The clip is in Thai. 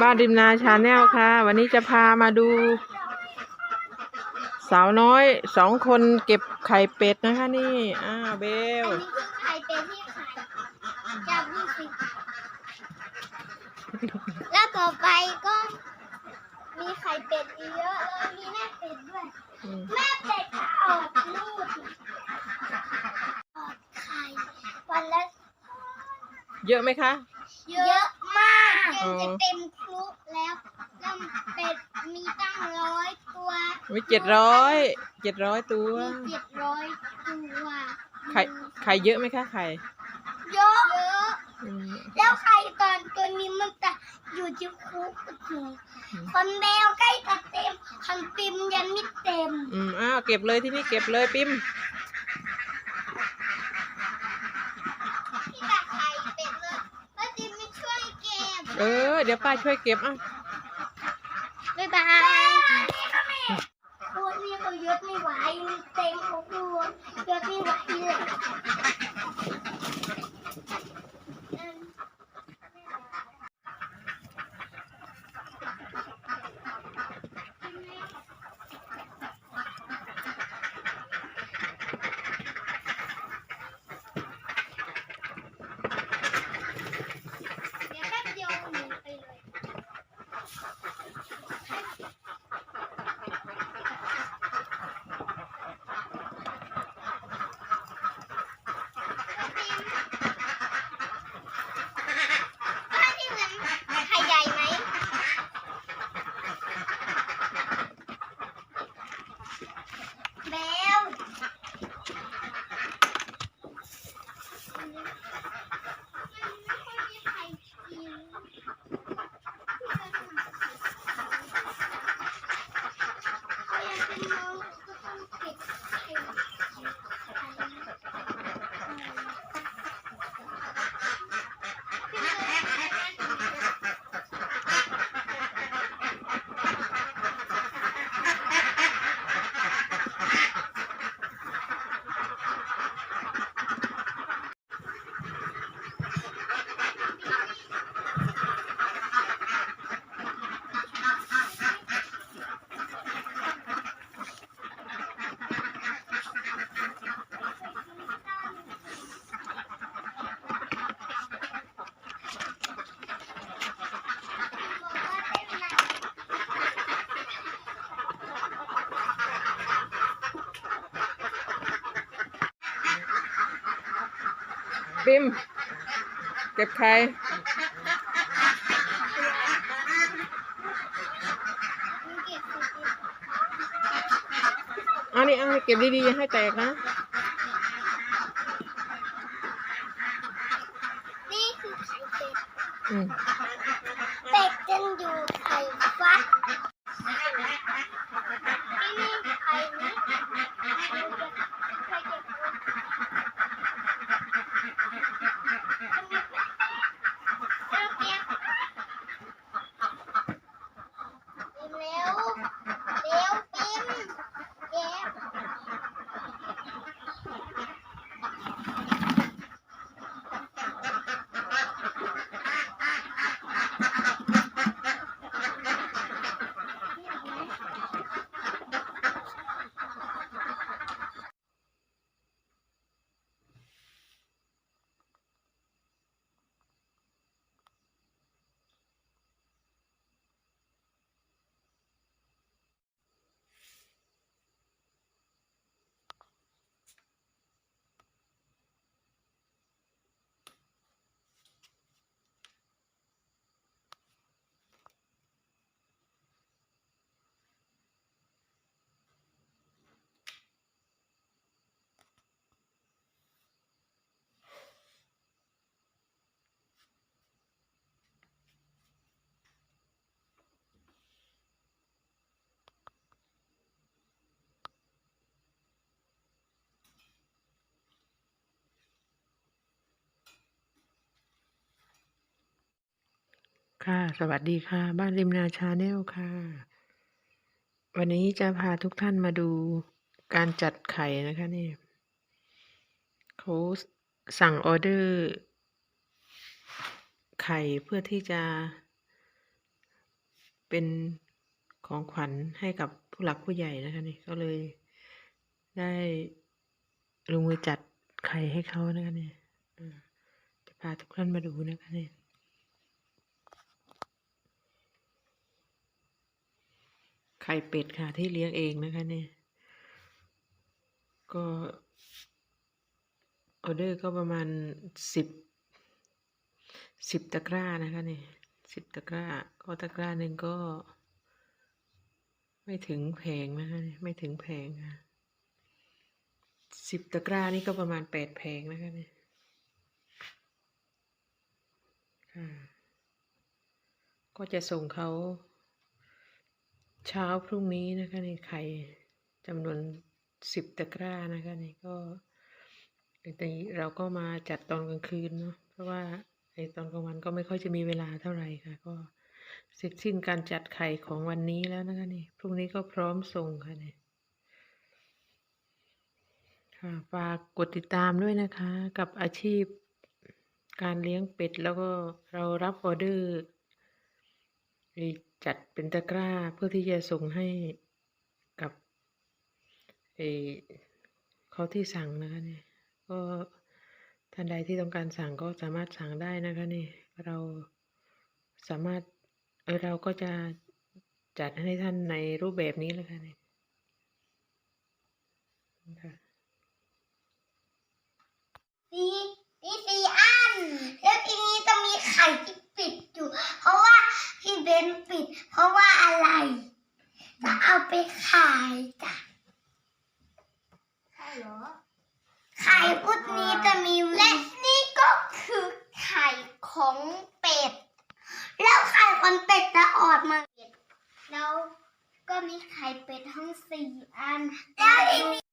บ้านริมนาชาแนลค่ะ วันนี้จะพามาดู สาวน้อยสองคนเก็บไข่เป็ดนะคะนี่ อ้าวเบลอันนี้คือไข่เป็นที่ขายจากยี่สิบแล้วต่อไปก็มีไข่เป็ดอีกเยอะเลยมีแม่เป็ดด้วยอืมแม่เป็ดจะออกลูกออกไข่วันละเยอะไหมคะ เยอะมากจอ๋นอจะเต็มคลุกแล้วแล้ว เป็ดมีตั้งร้อยตัวมีเจ็ดร้อยเจ็ดร้อยตัวมีเจ็ดร้อยตัวไข่ไข่เยอะไหมคะไข่เยอะเยอะอืมแล้วไข่ตอนตัวนี้มันจะอยู่ที่คุกถึงคนแมวใกล้จะเต็มคันปิมยังไม่เต็มอืมอ้าวเก็บเลยที่นี่เก็บเลยปิมที่ตักไข่เป็ดเลยแล้วจิมไม่ช่วยเก็บ เออ เดี๋ยวป้าช่วยเก็บอะ บายบายตัวนี้เขายศไม่ไหวเต็มเขาตัวยศไม่ไหวเลยอืม เดี๋ยวแป๊บเดียวหนีไปเลยบ้านที่เหลือไข่ใหญ่ไหมเบล ปิม เก็บไข่อันนี้อันนี้เก็บดีๆอย่าให้แตกนะ นี่คือไข่เป็ดอืม เป็ดจึงอยู่ไข่ฟักนี่นี่ไข่นี้ไข่เก็บไข่เก็บเอาเก็บเร็วเร็วปิมเก็บ ค่ะ สวัสดีค่ะ บ้านริมนาชาแนลค่ะ วันนี้จะพาทุกท่านมาดูการจัดไข่นะคะนี่เขาสั่งออเดอร์ ไข่เพื่อที่จะ เป็นของขวัญให้กับผู้หลักผู้ใหญ่นะคะนี่ก็เลยได้ลงมือจัดไข่ให้เขานะคะเนี่ยจะพาทุกท่านมาดูนะคะเนี่ยไข่เป็ดค่ะ ที่เลี้ยงเองนะคะเนี่ย ก็ออเดอร์ก็ประมาณสิบสิบตะกร้านะคะเนี่ยสิบตะกร้า ก็ตะกร้าหนึ่งก็ ไม่ถึงแผงนะคะเนี่ยไม่ถึงแผงค่ะสิบตะกร้านี่ก็ประมาณแปดแผงนะคะเนี่ยค่ะก็จะส่งเขา เช้าพรุ่งนี้นะคะในไข่จำนวนสิบตะกร้านะคะนี่ก็แต่นี้เราก็มาจัดตอนกลางคืนเนาะเพราะว่าไอตอนกลางวันก็ไม่ค่อยจะมีเวลาเท่าไหร่ค่ะ ก็เสร็จสิ้นการจัดไข่ของวันนี้แล้วนะคะนี่พรุ่งนี้ก็พร้อมส่งค่ะนี่ค่ะฝากกดติดตามด้วยนะคะ กับอาชีพการเลี้ยงเป็ดแล้วก็เรารับออเดอร์ จัดเป็นตะกร้าเพื่อที่จะส่งให้กับเอเขาที่สั่งนะคะนี่ก็ท่านใดที่ต้องการสั่งก็สามารถสั่งได้นะคะนี่เราสามารถเออเราก็จะจัดให้ท่านในรูปแบบนี้เลยค่ะนี่ค่ะสีสีอัน แล้วทีนี้จะมีไข่ ปิดอยู่ เพราะว่าพี่เบนปิด เพราะว่าอะไร จะเอาไปขายจ้ะใช่เหรอ ไข่พุดนี้จะมีและนี่ก็คือไข่ของเป็ด แล้วไข่ของเป็ดจะออกมาแล้วก็มีไข่เป็ดทั้งสี่อันแล้วอีก